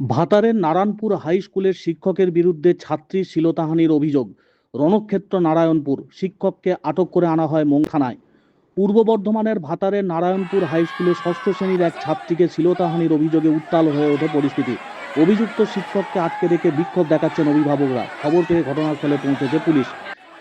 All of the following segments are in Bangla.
ভাতারের নারায়ণপুর হাই স্কুলের শিক্ষকের বিরুদ্ধে ছাত্রী শ্লীলতাহানির অভিযোগ। রণক্ষেত্র নারায়ণপুর, শিক্ষককে আটক করে আনা হয় মোং থানায় পূর্ব বর্ধমানের ভাতারের নারায়ণপুর হাই স্কুলে ষষ্ঠ শ্রেণির এক ছাত্রীকে শ্লীলতাহানির অভিযোগে উত্তাল হয়ে ওঠে পরিস্থিতি। অভিযুক্ত শিক্ষককে আটকে রেখে বিক্ষোভ দেখাচ্ছেন অভিভাবকরা। খবর পেয়ে ঘটনাস্থলে পৌঁছেছে পুলিশ।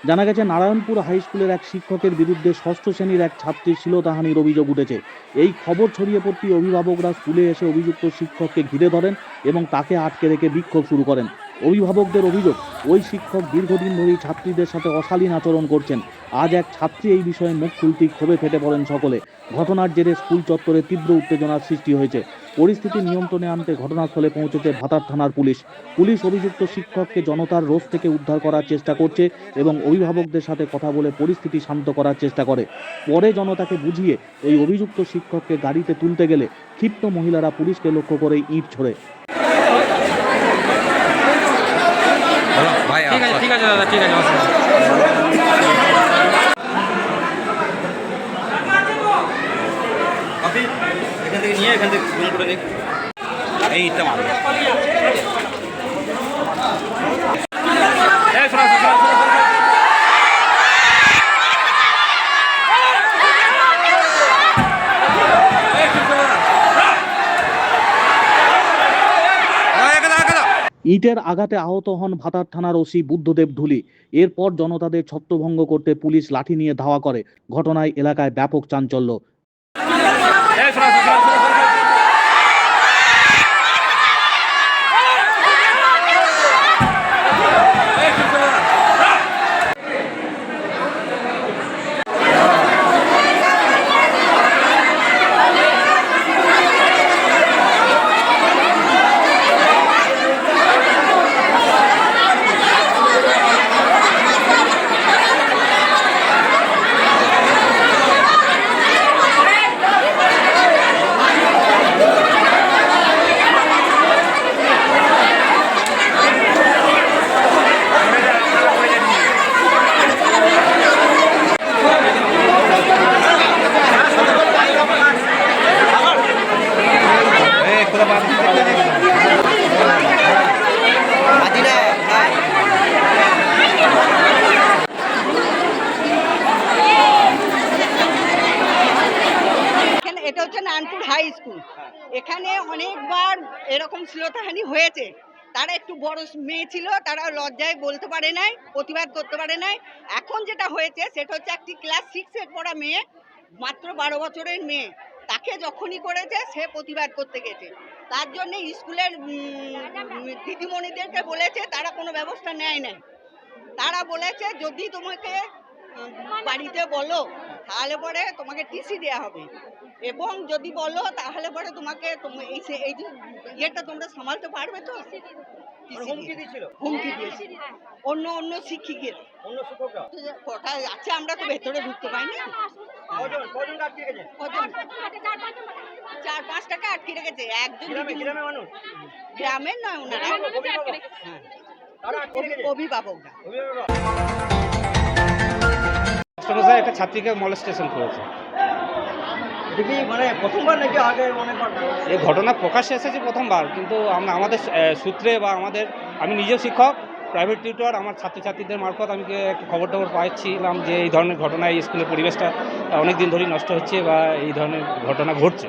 জানা গেছে, নারায়ণপুর হাই স্কুলের এক শিক্ষকের বিরুদ্ধে ষষ্ঠ শ্রেণির এক ছাত্রীর শ্লীলতাহানির অভিযোগ উঠেছে। এই খবর ছড়িয়ে পড়তেই অভিভাবকরা স্কুলে এসে অভিযুক্ত শিক্ষককে ঘিরে ধরেন এবং তাকে আটকে রেখে বিক্ষোভ শুরু করেন। অভিভাবকদের অভিযোগ, ওই শিক্ষক দীর্ঘদিন ধরেই ছাত্রীদের সাথে অশালীন আচরণ করছেন। আজ এক ছাত্রী এই বিষয়ে মুখ খুলতেই ক্ষোভে ফেটে পড়েন সকলে। ঘটনার জেরে স্কুল চত্বরে তীব্র উত্তেজনার সৃষ্টি হয়েছে। পরিস্থিতি নিয়ন্ত্রণে আনতে ঘটনাস্থলে পৌঁছেছে ভাতার থানার পুলিশ। পুলিশ অভিযুক্ত শিক্ষককে জনতার রোষ থেকে উদ্ধার করার চেষ্টা করছে এবং অভিভাবকদের সাথে কথা বলে পরিস্থিতি শান্ত করার চেষ্টা করে। পরে জনতাকে বুঝিয়ে ওই অভিযুক্ত শিক্ষককে গাড়িতে তুলতে গেলে ক্ষিপ্ত মহিলারা পুলিশকে লক্ষ্য করে ইট ছোড়ে বলো ভাই ঠিক আছে ঠিক আছে দাদা ঠিক আছে অসুবিধা নেই। আপনি এখান থেকে নিয়ে, এখান থেকে করে এই ইটটা। ইটের আঘাতে আহত হন ভাতার থানার ওসি বুদ্ধদেব ঢুলি এরপর জনতাদের ছত্রভঙ্গ করতে পুলিশ লাঠি নিয়ে ধাওয়া করে। ঘটনায় এলাকায় ব্যাপক চাঞ্চল্য এই শোনো, শোনো, শোনো, শোনো, শোনো। এই শোনো, শোনো, শোনো। এই, কোথায় পাবি? এখানে এটা হচ্ছে নানপুর হাই স্কুল এখানে অনেকবার এরকম শ্লীলতাহানি হয়েছে। তারা একটু বড় মেয়ে ছিল, তারা লজ্জায় বলতে পারে নাই, প্রতিবাদ করতে পারে নাই। এখন যেটা হয়েছে, সেটা হচ্ছে একটি ক্লাস সিক্সের পড়া মেয়ে, মাত্র বারো বছরের মেয়ে, তাকে যখনই করেছে, সে প্রতিবাদ করতে গেছে। তার জন্য স্কুলের দিদিমণিদেরকে বলেছে, তারা কোনো ব্যবস্থা নেয় নাই। তারা বলেছে, যদি তোমাকে বাড়িতে বলো, তাহলে পরে তোমাকে টিসি দেওয়া হবে। এবং যদি বলো তাহলে পরে তোমাকে তোম- এই সে- এই যে ইয়েটা তোমরা সামালতে পারবে তো? হুমকি দিয়েছিল। হুমকি দিয়েছে অন্য অন্য শিক্ষিকের। অন্য শিক্ষকরা? কটা আছে আমরা তো ভেতরে ঢুকতে পাইনি। চার পাঁচ টাকা আটকে রেখেছে। একজন গ্রামে গ্রামে গ্রামের নয় ওনারা। অভিভাবক হ্যাঁ, অভিভাবকরা। একটা ছাত্রীকে মলেস্টেশন করেছে। মানে প্রথমবার নাকি আগে অনেকবার এই ঘটনা প্রকাশ্যে এসেছে প্রথমবার কিন্তু আমরা আমাদের সূত্রে বা আমাদের আমি নিজেও শিক্ষক প্রাইভেট টিউটর আমার ছাত্রছাত্রীদের মারফত আমি খবর টবর পাচ্ছিলাম যে এই ধরনের ঘটনা এই স্কুলের পরিবেশটা অনেক দিন ধরেই নষ্ট হচ্ছে বা এই ধরনের ঘটনা ঘটছে।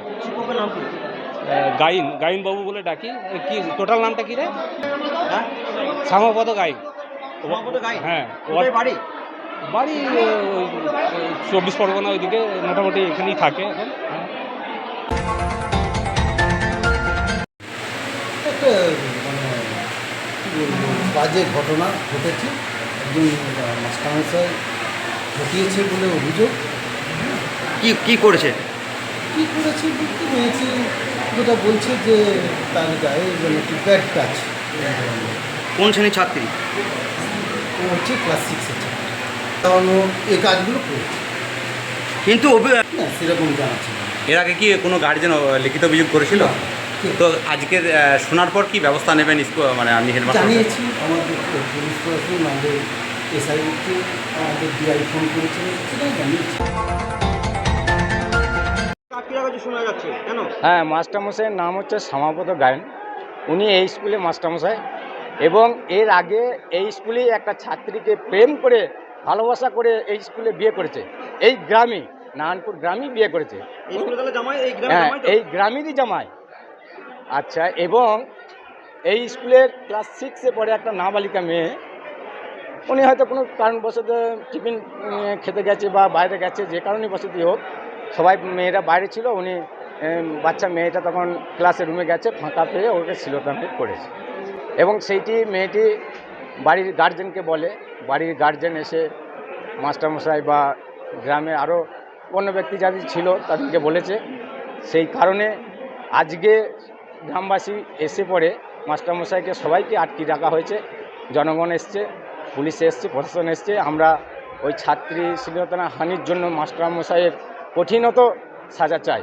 গাইন গাইন বাবু বলে ডাকি। কি টোটাল নামটা কি রে? হ্যাঁ? শ্যামাপদ গাইন। হ্যাঁ। বাড়ি? বাড়ি চব্বিশ পরগনা ওইদিকে মোটামুটি এখানেই থাকে। এখন একটা মানে কী বলব বাজে ঘটনা ঘটেছে। একজন মাস্টারমশাই ঘটিয়েছে বলে অভিযোগ। কি কি করেছে? কী করেছে বুঝতে পেরেছি যেটা বলছে যে তার গায়ে মানে একটু ব্যাড টাচ কোন শ্রেণির ছাত্রী? ও হচ্ছে ক্লাস সিক্সের ছাত্র। কারণ এই কাজগুলো কিন্তু না সেরকম জানা ছিল না। এর আগে কি কোনো গার্জেন লিখিত অভিযোগ করেছিল? তো আজকে আহ, শোনার পর কি ব্যবস্থা নেবেন স্কুল মানে আপনি হেডমাস্টার জানিয়েছি আমাদের পুলিশ প্রশাসন আমাদের এসআইকে আমাদের ডিআই ফোন করেছিল সেটাই জানিয়েছি। আটকে রাখা শোনা যাচ্ছে কেন? হ্যাঁ মাস্টারমশাইয়ের নাম হচ্ছে শ্যামাপদ গায়ন। উনি এই স্কুলে মাস্টারমশাই এবং এর আগে এই স্কুলেই একটা ছাত্রীকে প্রেম করে ভালোবাসা করে এই স্কুলে বিয়ে করেছে। এই গ্রামে নারায়ণপুর গ্রামেই বিয়ে করেছে। হ্যাঁ এই গ্রামেরই জামাই। আচ্ছা এবং এই স্কুলের ক্লাস সিক্সে পড়ে একটা নাবালিকা মেয়ে। উনি হয়তো কোনো কারণবশত টিফিন খেতে গেছে বা বাইরে গেছে যে কারণে বসতি হোক। সবাই মেয়েরা বাইরে ছিল উনি বাচ্চা মেয়েটা তখন ক্লাসের রুমে গেছে ফাঁকা পেয়ে ওকে শিলতামে করেছে এবং সেইটি মেয়েটি বাড়ির গার্জেনকে বলে, বাড়ির গার্জেন এসে মাস্টারমশাই বা গ্রামে আরও অন্য ব্যক্তি যাদের ছিল তাদেরকে বলেছে। সেই কারণে আজকে গ্রামবাসী এসে পড়ে, মাস্টারমশাইকে সবাইকে আটকে রাখা হয়েছে। জনগণ এসছে, পুলিশ এসছে, প্রশাসন এসছে। আমরা ওই ছাত্রী শ্লীলতানা হানির জন্য মাস্টারমশাইয়ের কঠিনত সাজা চাই।